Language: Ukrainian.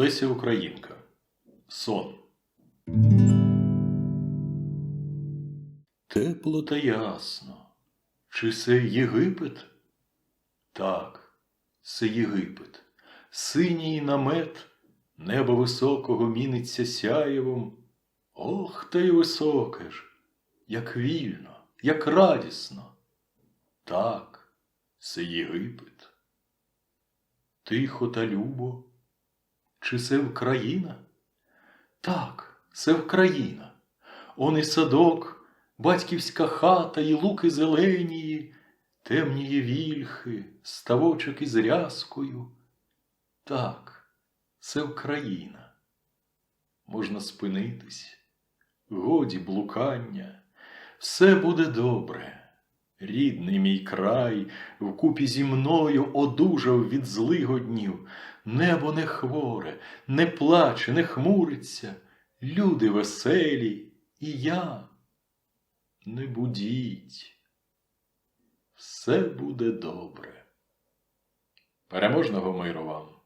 Леся Українка. Сон. Тепло та ясно. Чи це Єгипет? Так, це Єгипет. Синій намет, небо високого міниться сяєвом. Ох, та й високе ж, як вільно, як радісно. Так, це Єгипет. Тихо та любо. Чи це Вкраїна? Так, це Вкраїна. Он і садок, батьківська хата, і луки зеленії, темніє вільхи, ставочок із рязкою. Так, це Вкраїна. Можна спинитись, годі блукання, все буде добре. Рідний мій край вкупі зі мною одужав від злигоднів, небо не хворе, не плаче, не хмуриться, люди веселі, і я. Не будіть, все буде добре. Переможного миру вам!